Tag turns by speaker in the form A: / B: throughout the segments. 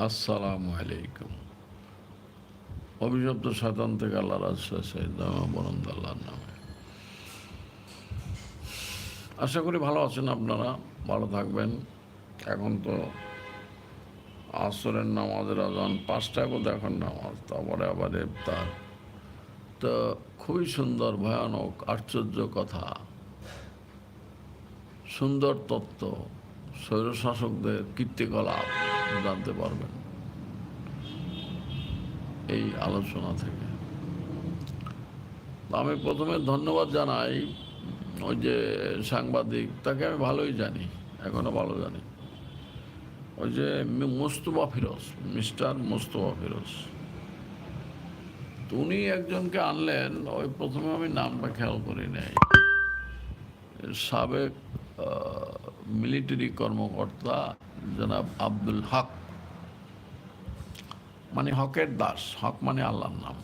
A: আসসালামু আলাইকুম। অভিশপ্ত শতান থেকে আল্লাহর বরন্দ আল্লাহর নামে। আশা করি ভালো আছেন আপনারা, ভালো থাকবেন। এখন তো আসরের নামাজের আজান পাঁচটায় বোধ এখন নামাজ, তারপরে আবার ইফতার। তো খুবই সুন্দর, ভয়ানক, আশ্চর্য কথা। সুন্দর তত্ত্ব, স্বৈরশাসকদের কীর্তিকলাপ। জানতে পারবেন। এই আলোচনা থেকে। আমি প্রথমে ধন্যবাদ জানাই ওই যে সাংবাদিক, তাকে আমি ভালোই জানি, এখনও ভালো জানি। ওই যে মোস্তফা ফিরোজ, মিস্টার মোস্তফা ফিরোজ। উনি একজনকে আনলেন, ওই প্রথমে আমি নামটা খেয়াল করি নাই। সাবেক মিলিটারি কর্মকর্তা জনাব আব্দুল হক। মানে হকের দাস হক মানে আল্লাহর নাম।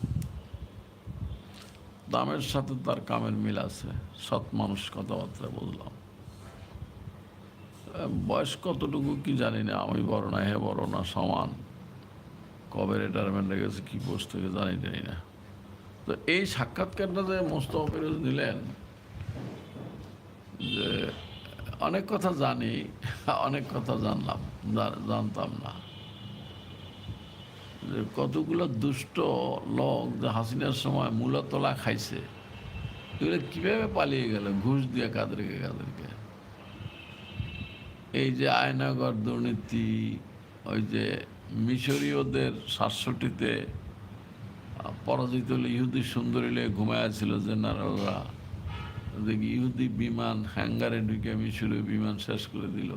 A: দামের সাথে তার কামের মিল আছে সৎ মানুষ কথাবার্তা বুঝলাম আহ, বয়স কতটুকু কি জানি না আমি বড় না হে বড় না সমান। কবে রিটায়ারমেন্টে গেছে কি পোস্ট থেকে জানি জানি না। তো এই সাক্ষাৎকারটা যে মোস্তফা ফিরোজ নিলেন যে অনেক কথা জানি, অনেক কথা জানলাম জানতাম না। যে কতগুলো দুষ্ট লোক যে হাসিনার সময় মূলতলা খাইছে, এগুলো কীভাবে পালিয়ে গেল? ঘুষ দিয়ে কাদেরকে কাদেরকে? এই যে আয়নাগর দুর্নীতি, ওই যে মিশরীয়দের সাতষট্টিতে, পরাজিত হলে ইহুদি সুন্দরীলে ঘুমাইয়াছিল জেনারেলরা দেখি ইহুদি বিমান হ্যাঙ্গারে ঢুকে মিশরীয় বিমান শেষ করে দিল।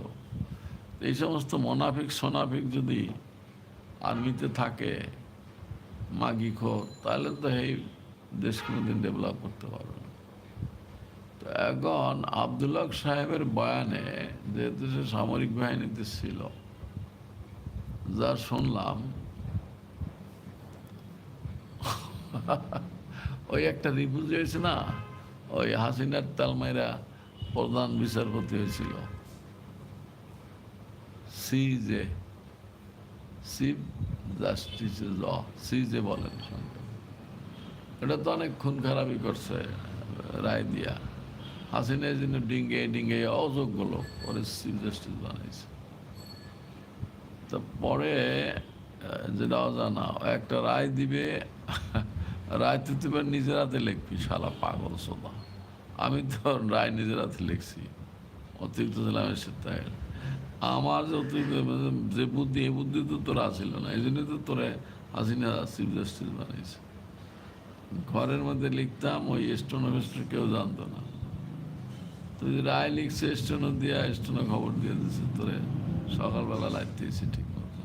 A: এই সমস্ত মোনাফিক, সোনাফিক যদি আর্মিতে থাকে, মাগি খো তাহলে তো এই দেশ কোনোদিন ডেভেলপ করতে পারবে তো এখন আবদুল্লাহ সাহেবের বয়ানে যেহেতু সে সামরিক বাহিনীতে ছিল, যা শুনলাম, ওই একটা রিফিউজ হয়েছে না? ওই হাসিনার তালমাইরা প্রধান বিচারপতি হয়েছিল। সি যে চিফ জাস্টিস সি যে বলেন এটা তো অনেক খুন খারাপই করছে রায় দিয়া। হাসিনা জন্য ডিঙ্গে ডিঙ্গে অযোগ্য লোক, পরে চিফ জাস্টিস বানাইছে। তো পরে যেটা অজানা, একটা রায় দিবে রায় তো তুমি নিজের হাতে লিখবি, শালা পাগল সোদা। আমি তো রায় নিজের হাতে লিখছি। অতিরিক্ত ছিলাম তাই আমার অতিরিক্ত যে বুদ্ধি, এই বুদ্ধি তো তোর আসিল না। এই জন্যই তো তোরে হাসিনা চিফ জাস্টিস বানাইছে ঘরের মধ্যে লিখতাম, ওই স্টোনো কেউ জানতো না। তো রায় লিখছে স্টোনো দিয়া স্টোনো খবর দিয়ে দিচ্ছে তোরে সকালবেলা এসে ঠিক মতো।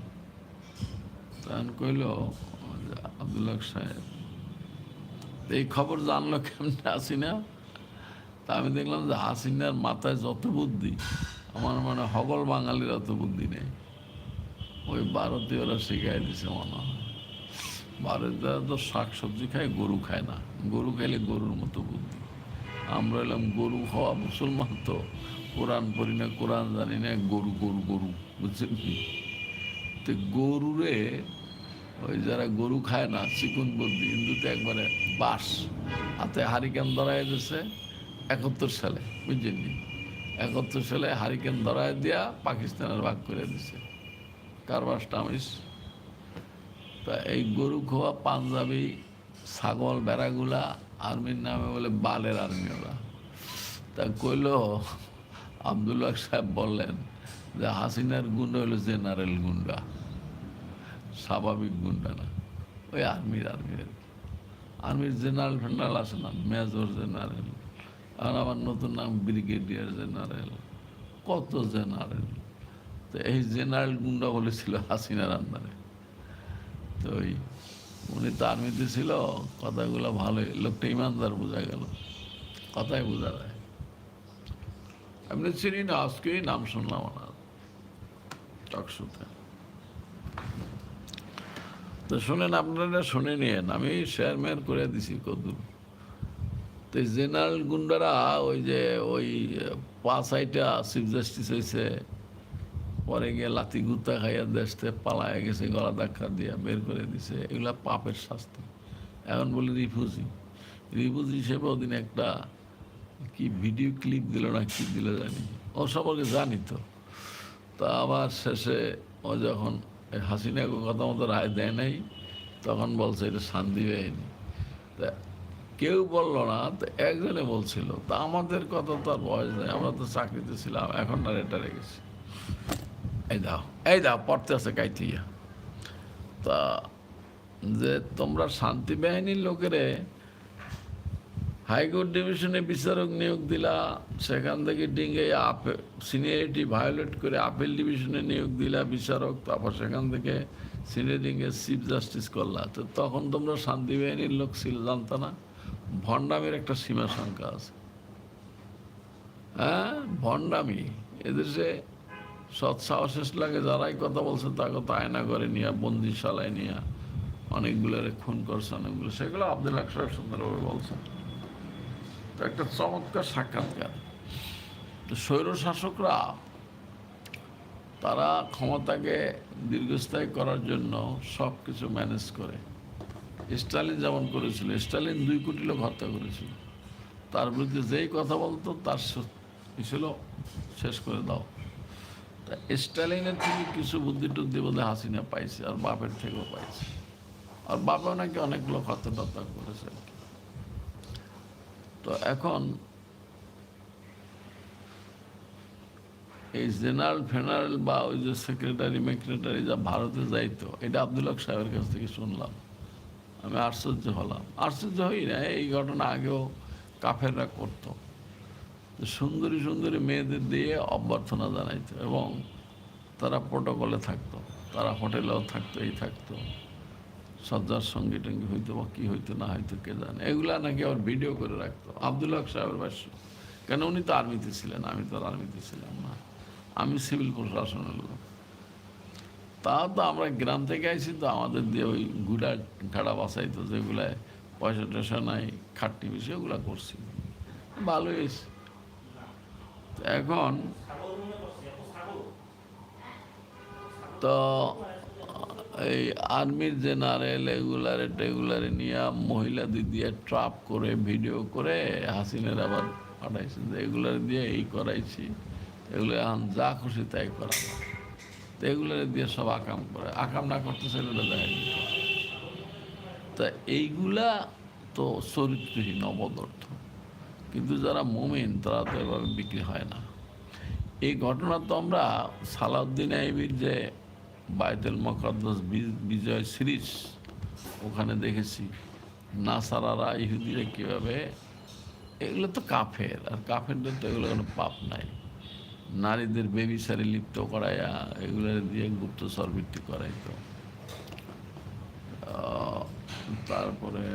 A: তখন কইল আবদুল্লাহ সাহেব এই খবর জানলো কেমনে হাসিনা? তা আমি দেখলাম যে হাসিনার মাথায় যত বুদ্ধি, আমার মানে হগল বাঙালির অত বুদ্ধি নেই। ওই ভারতীয়রা শিখাই দিছে মনে হয়। ভারতীয়রা তো শাক সবজি খায়, গরু খায় না। গরু খাইলে গরুর মতো বুদ্ধি। আমরা এলাম গরু খাওয়া মুসলমান তো। কোরআন পড়ি না, কোরআন জানি না, গরু গরু গরু, বুঝছেন কি? তো গরুরে ওই যারা গরু খায় না চিকুন বুদ্ধি হিন্দুতে একবারে বাস হাতে হারিকেন ধরাই দিছে একাত্তর সালে বুঝছেন? একাত্তর সালে হারিকেন ধরায় দিয়া পাকিস্তানের ভাগ করে দিছে। কারবাস টামিস তা এই গরু খোয়া পাঞ্জাবি, ছাগল বেড়াগুলা আর্মির নামে বলে বালের আর্মি ওরা তা কইল আবদুল্লাহ সাহেব বললেন যে হাসিনার গুন্ডা হলো জেনারেল গুন্ডা। স্বাভাবিক গুন্ডা না। ওই আর্মির আর্মির আর কি। আর্মির জেনারেল ফেনারেল আছে না, মেজর জেনারেল, আর আমার নতুন নাম ব্রিগেডিয়ার জেনারেল, কত জেনারেল। তো এই জেনারেল গুন্ডা বলেছিল হাসিনার আন্দারে তো ওই উনি তো আর্মিতে ছিল, কথাগুলো ভালোই লোকটা ইমানদার বোঝা গেল, কথাই বোঝা যায়। এমনি চিনি না, আজকেই নাম শুনলাম ওনার টকশুতে তো শোনেন, আপনারা শুনে নিয়েন। আমি শেয়ার মেয়ার করে দিছি কদুর তো জেনারেল গুন্ডারা ওই যে ওই পাঁচ আইটা চিফ জাস্টিস হয়েছে পরে গিয়ে লাতি গুত্তা খাইয়া দেশতে পালায় গেছে, গলা ধাক্কা দিয়া বের করে দিছে। এগুলা পাপের শাস্তি। এখন বলি রিফিউজি। রিফিউজি হিসেবে ওদিন একটা কি ভিডিও ক্লিপ দিল না কি দিল জানি। ও সম্পর্কে জানি তো। তা আবার শেষে ও যখন এই হাসিনাকে কথা মতো রায় দেয় নাই, তখন বলছে এটা শান্তি বাহিনী। তা কেউ বলল না, তো একজনে বলছিল, তা আমাদের কথা তো আর বয়স নেই, আমরা তো চাকরিতে ছিলাম, এখন না এটা রেখেছি। এই দাও এই দাও, পড়তে আছে কাইতিয়া তা যে তোমরা শান্তি বাহিনীর লোকেরে হাইকোর্ট ডিভিশনে বিচারক নিয়োগ দিলা, সেখান থেকে ডিঙ্গে সিনিয়রিটি ভায়োলেট করে আপিল ডিভিশনে নিয়োগ দিলা বিচারক, তারপর সেখান থেকে সিনিয়রিংয়ে চিফ জাস্টিস করলা। তো তখন তোমরা শান্তি বাহিনীর লোক ছিল, জানতো না? ভণ্ডামির একটা সীমা সংখ্যা আছে। হ্যাঁ? ভণ্ডামি। এদের এদেশে সৎ সাহসেস লাগে যারাই কথা বলছে তা কথা আয়না করে নিয়ে, বন্দিশালায় নিয়ে অনেকগুলো খুন করছে, অনেকগুলো। সেগুলো আব্দুল সাহেব সুন্দরভাবে বলছেন। তো একটা চমৎকার সাক্ষাৎকার। তো স্বৈর শাসকরা তারা ক্ষমতাকে দীর্ঘস্থায়ী করার জন্য সব কিছু ম্যানেজ করে। স্টালিন যেমন করেছিল, স্টালিন দুই কোটি লোক হত্যা করেছিল। তার বিরুদ্ধে যেই কথা বলতো, তার ছিল, শেষ করে দাও। তা স্টালিনের থেকে কিছু বুদ্ধি টুদ্ধি বোধ হাসিনা পাইছে, আর বাপের থেকেও পাইছে। আর বাপেও নাকি অনেক লোক হত্যা টত্যা করেছে আর কি। তো এখন এই জেনারেল, ফেনারেল বা ওই যে সেক্রেটারি, মেক্রেটারি যা ভারতে যাইতো, এটা আবদুল্লাহ সাহেবের কাছ থেকে শুনলাম। আমি আশ্চর্য হলাম। আশ্চর্য হই না, এই ঘটনা আগেও কাফেররা করতো। সুন্দরী সুন্দরী মেয়েদের দিয়ে অভ্যর্থনা জানাইতো এবং তারা প্রোটোকলে থাকতো, তারা হোটেলেও থাকতো, এই থাকতো। সজ্জার সঙ্গে টঙ্গি হইতো বা কী হইতো, না হয়তো কে জানে। এগুলা নাকি আবার ভিডিও করে রাখতো। আবদুল হক সাহেবের ভাষ্য। কেন উনি তো আর্মিতে ছিলেন, আমি তো আর্মিতে ছিলাম না। আমি সিভিল প্রশাসনের লোক। তা তো আমরা গ্রাম থেকে আইছি তো আমাদের দিয়ে ওই গুড়া ঘাড়া বাসাইতো যেগুলায় পয়সা টয়সা নাই খাটনি বেশি ওগুলা করছি। ভালোই হয়েছে। এখন তো এই আর্মির জেনারেল এগুলারে টেগুলারে নিয়ে মহিলা দিয়ে ট্রাপ করে, ভিডিও করে হাসিনের আবার পাঠাইছে যে এগুলার দিয়ে এই করাইছি, এগুলো এখন যা খুশি তাই করা তো এগুলার দিয়ে সব আকাম করে, আকাম না করতে সেগুলো দেখা তা এইগুলা তো চরিত্রহীন, অবদর্থ। কিন্তু যারা মোমেন, তারা তো এভাবে বিক্রি হয় না। এই ঘটনা তো আমরা সালাউদ্দিন আইবির যে বায়তুল মকদ্দস বিজয় সিরিজ, ওখানে দেখেছি। নাসারারা, ইহুদিরা কীভাবে, এগুলো তো কাফের, আর কাফেরদের তো এগুলো কোনো পাপ নাই। নারীদের বেবি সারি লিপ্ত করাইয়া এগুলো দিয়ে গুপ্তচর বৃত্তি করাইতো। তারপরে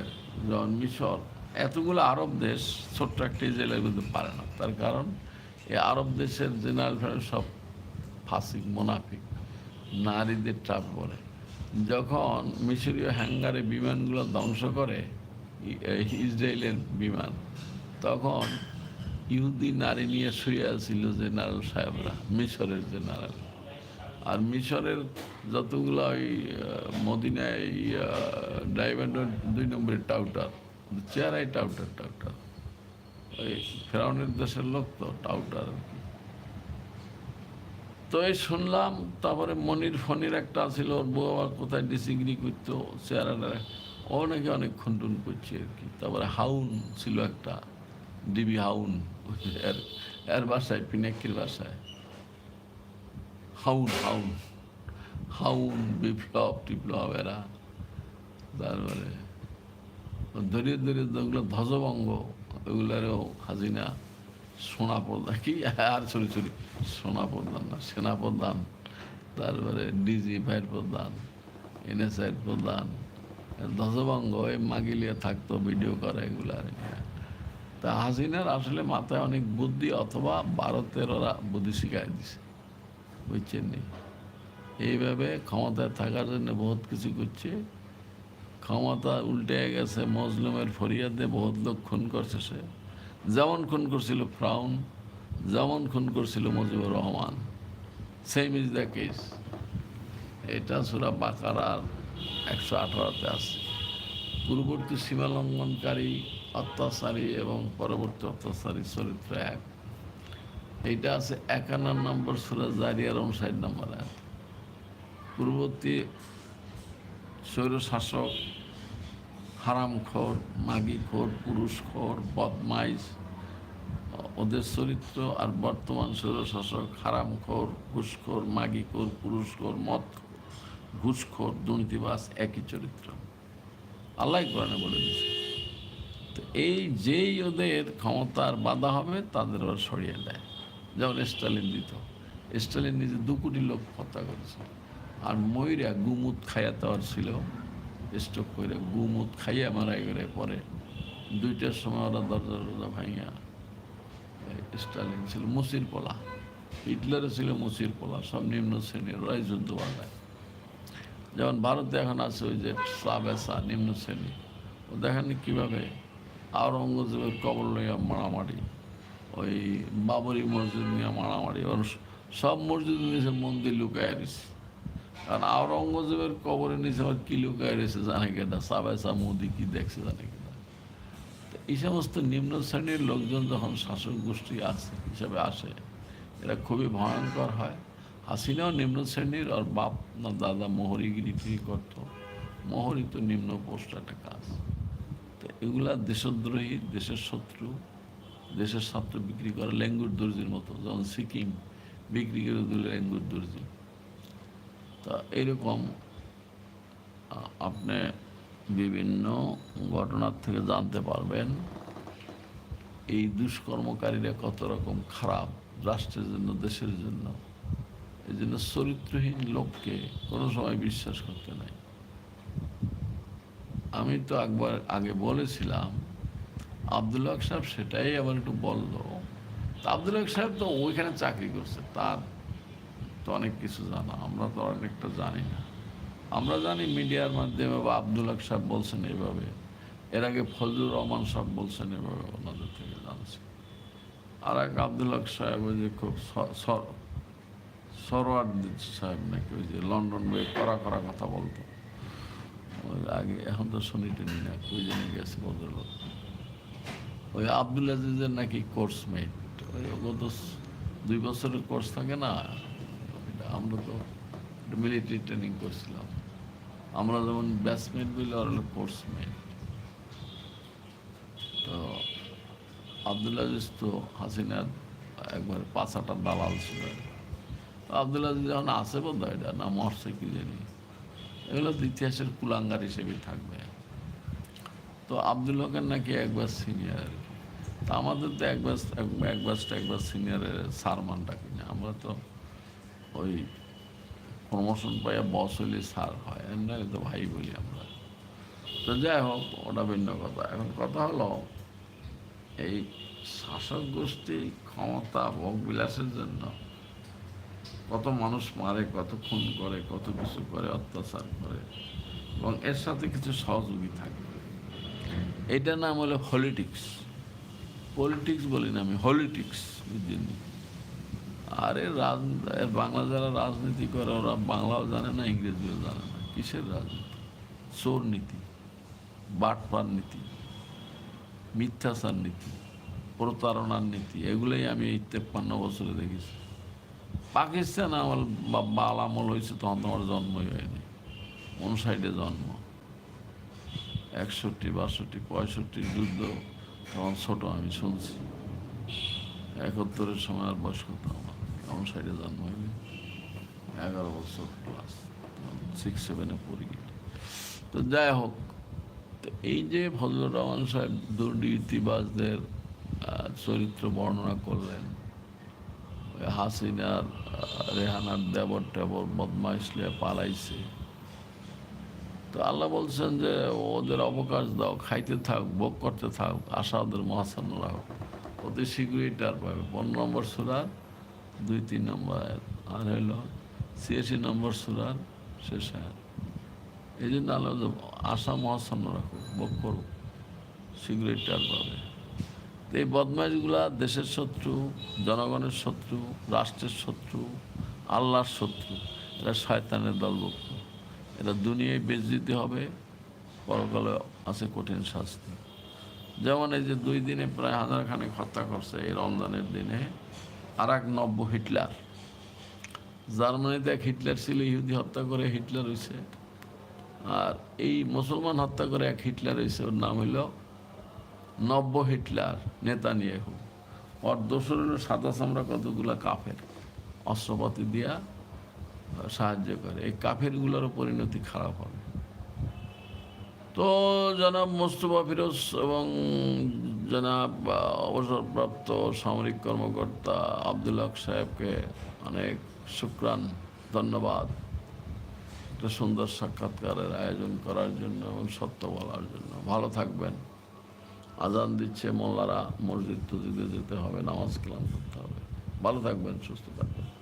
A: যখন মিশর, এতগুলো আরব দেশ ছোট্ট একটি জেলার মধ্যে পারে না। তার কারণ, এই আরব দেশের জেনারেল সব ফাসিক, মোনাফিক। নারীদের ট্রাপ করে যখন মিশরীয় হ্যাঙ্গারে বিমানগুলো ধ্বংস করে, ইসরায়েলের বিমান, তখন ইহুদি নারী নিয়ে শুয়ে ছিল জেনারেল সাহেবরা, মিশরের জেনারেল। আর মিশরের যতগুলো ওই মদিনায় ডাইভেন্ডর দুই নম্বরের টাউটার চেয়ারাই টাউটার টাউটার। ওই ফেরাউনের দেশের লোক তো টাউটার। তো এই শুনলাম, তারপরে মনির ফনির একটা ছিল ওর বউ আবার কোথায় ডিসিগ্রি করতো চেয়ারাটা ও নাকি অনেক খুনটুন করছে আর কি। তারপরে হাউন ছিল একটা ডিবি হাউন, এর এর বাসায় পিনাকির বাসায়। হাউন হাউন হাউন, বিপ্লব, টিপ্লব এরা। তারপরে ধরিয়ে ধরিয়ে যেগুলো ধ্বজভঙ্গ, ওগুলারও হাজিনা। সোনা প্রধান কি আর ছড়ি ছড়ি সোনা প্রধান না সেনা প্রধান তারপরে ডিজি ভাইয়ের প্রধান এনএসআইয়ের প্রধান, ধ্বজভঙ্গ, এই মাগিলিয়ে থাকতো, ভিডিও করে এগুলার তা হাসিনার আসলে মাথায় অনেক বুদ্ধি অথবা ভারতের ওরা বুদ্ধি শিখাই দিছে, বুঝছেন নি? এইভাবে ক্ষমতায় থাকার জন্য বহুত কিছু করছে, ক্ষমতা উল্টে গেছে, মজলুমের ফরিয়াদে বহুত লোক খুন করছে সে। যেমন খুন করছিল ফ্রাউন, যেমন খুন করছিল Mujibur Rahman. Same is the case এটা সুরা বাকারার একশো আঠারোতে আছে। পূর্ববর্তী সীমা লঙ্ঘনকারী অত্যাচারী এবং পরবর্তী অত্যাচারী চরিত্র এক। এইটা আছে একান্ন নম্বর সুরা জারিয়ার উনষাট নম্বর এক পূর্ববর্তী স্বৈর শাসক হারামখোর মাগিখোর পুরুষখোর বদমাইশ, ওদের চরিত্র আর বর্তমান স্বৈরশাসক হারামখোর ঘুষখোর মাগিখোর পুরুষখোর মদ ঘুষখোর দুর্নীতিবাস একই চরিত্র। আল্লাহ কোরআনে বলে দিয়েছে। তো এই যেই ওদের ক্ষমতার বাধা হবে, তাদের ওরা সরিয়ে দেয়। যেমন স্টালিন দিত। স্টালিন নিজে দু কোটি লোক হত্যা করেছে। আর ময়ূরা গুমুত খাইয়া দেওয়ার ছিল। স্টক করে গুমুত খাইয়া মারা গেলে পরে দুইটার সময় ওরা দরজা দরজা ভাইয়া স্টালিন ছিল মুসির পোলা হিটলারও ছিল মুসির পোলা, সব নিম্ন শ্রেণির ওরাই যুদ্ধ বাঁধায়। যেমন ভারতে এখন আছে ওই যে সাবেসা নিম্ন শ্রেণি। ও দেখেন কীভাবে আওরঙ্গজেবের কবর লইয়া মারামারি, ওই বাবরি মসজিদ নিয়ে মারামারি, ওর সব মসজিদ নিয়েছে মন্দির লুকায় দিছে। কারণ আওরঙ্গজেবের কবরের নিচে আবার কি লুকায় রয়েছে জানে কেনা সাবেসা মোদি কি দেখছে জানে কেনা এই সমস্ত নিম্ন শ্রেণির লোকজন যখন শাসক গোষ্ঠী আছে হিসাবে আসে, এরা খুবই ভয়ঙ্কর হয়। হাসিনাও নিম্ন শ্রেণির আর বাপ না দাদা মোহরিগিরি কি করতো মোহরি তো নিম্ন পোস্ট একটা কাজ। তো এগুলা দেশদ্রোহী, দেশের শত্রু, দেশের ছাত্র বিক্রি করে ল্যাঙ্গুর দর্জির মতো। যেমন সিকিম বিক্রি করে দিল ল্যাঙ্গুর দর্জি। তা এরকম আপনি বিভিন্ন ঘটনার থেকে জানতে পারবেন, এই দুষ্কর্মকারীরা কত রকম খারাপ রাষ্ট্রের জন্য, দেশের জন্য। এই জন্য চরিত্রহীন লোককে কোনো সময় বিশ্বাস করতে নাই। আমি তো একবার আগে বলেছিলাম, আব্দুল হক সাহেব সেটাই আবার একটু বলল। তা আব্দুল হক সাহেব তো ওইখানে চাকরি করছে, তার তো অনেক কিছু জানা, আমরা তো অনেকটা জানি না। আমরা জানি মিডিয়ার মাধ্যমে বা আব্দুল হক সাহেব বলছেন এভাবে। এর আগে ফজলুর রহমান সাহেব বলছেন এভাবে ওনাদের থেকে জানছি। আর এক আব্দুল হক সাহেব ওই যে খুব সরোয়ার সাহেব নাকি ওই যে লন্ডন বই করা করা কথা বলতো। আগে, এখন তো শুনি টেনি না ওই জন্য গেছে ভদ্রলোক। ওই আব্দুল আজিজের নাকি কোর্স মেট, ওই গত দুই বছরের কোর্স থাকে না আমরা তো মিলিটারি ট্রেনিং করছিলাম। আমরা যেমন ব্যাটসম্যান বলি, আর হলো কোর্স মেট তো আব্দুল আজিজ তো হাসিনার একবার পাঁচ পাঁচাটা দালাল ছিল। আব্দুল আজিজ যখন আছে বোধ হয় এটা না মরছে কি জানি। এগুলো ইতিহাসের কুলাঙ্গার হিসেবে থাকবে। তো আব্দুল হকের নাকি একবার সিনিয়র তা আমাদের তো একবার একবার একবার সিনিয়রের সারমানটা কিনা। আমরা তো ওই প্রমোশন পাইয়া বস হইলে সার হয়। এমনি তো ভাই বলি আমরা। তো যাই হোক, ওটা ভিন্ন কথা। এখন কথা হলো, এই শাসক গোষ্ঠী ক্ষমতা ভোগ বিলাসের জন্য কত মানুষ মারে, কত খুন করে, কত কিছু করে, অত্যাচার করে, এবং এর সাথে কিছু সহযোগী থাকে। এটার নাম হলো হলিটিক্স। পলিটিক্স বলি না আমি, হলিটিক্স বুঝলেন আর রাজনীতি বাংলা যারা রাজনীতি করে, ওরা বাংলাও জানে না, ইংরেজিও জানে না। কিসের রাজনীতি? চোর নীতি, বাটপার নীতি, মিথ্যাচার নীতি, প্রতারণার নীতি, এগুলোই আমি এই তেপ্পান্ন বছরে দেখেছি। পাকিস্তান আমল বা বাল আমল হয়েছে তখন তোমার জন্মই হয়নি। উনষাটে জন্ম। একষট্টি, বাষট্টি পঁয়ষট্টির যুদ্ধ তখন ছোট আমি শুনছি। একাত্তরের সময় আর বয়স আমার? উনষাটে জন্ম হয়নি এগারো বছর ক্লাস সিক্স সেভেনে পড়ি তো যাই হোক, তো এই যে ফজলুর রহমান সাহেব দুর্নীতিবাজদের চরিত্র বর্ণনা করলেন হাসিনার রেহানার দেবর টেবর বদমাইশলে পালাইছে। তো আল্লাহ বলছেন যে, ওদের অবকাশ দাও, খাইতে থাক, ভোগ করতে থাক আশা ওদের মহাসান্ন রাখো অতি শীঘ্রই টার পাবে। পনেরো নম্বর সুরার দুই তিন নম্বর আয়াত। আর হইল ছিয়াশি নম্বর সুরার শেষ আয়াত। এই জন্য আল্লাহ আশা মহাসান্ন রাখো, ভোগ করো, শীঘ্রই টার পাবে এই বদমাইশগুলা দেশের শত্রু, জনগণের শত্রু, রাষ্ট্রের শত্রু, আল্লাহর শত্রু, এরা শয়তানের দলভুক্ত এরা দুনিয়ায় বেচ দিতে হবে, পরকালে আছে কঠিন শাস্তি যেমন এই যে দুই দিনে প্রায় হাজার খানেক হত্যা করছে এই রমজানের দিনে আর এক নব্য হিটলার। জার্মানিতে এক হিটলার ছিল, ইহুদি হত্যা করে হিটলার হয়েছে আর এই মুসলমান হত্যা করে এক হিটলার হয়েছে ওর নাম হইল নব্য হিটলার নেতা নিয়ে ওর হলো সাদা চামড়া কতগুলা কাফের, অস্ত্রপাতি দিয়া সাহায্য করে। এই কাফেরগুলোরও পরিণতি খারাপ হবে। তো জনাব মোস্তফা ফিরোজ এবং জনাব অবসরপ্রাপ্ত সামরিক কর্মকর্তা আব্দুল হক সাহেবকে অনেক শুক্রান, ধন্যবাদ। একটা সুন্দর সাক্ষাৎকারের আয়োজন করার জন্য এবং সত্য বলার জন্য। ভালো থাকবেন। আজান দিচ্ছে মোল্লারা, মসজিদ টসজিদে যেতে হবে, নামাজ কালাম করতে হবে। ভালো থাকবেন, সুস্থ থাকবেন।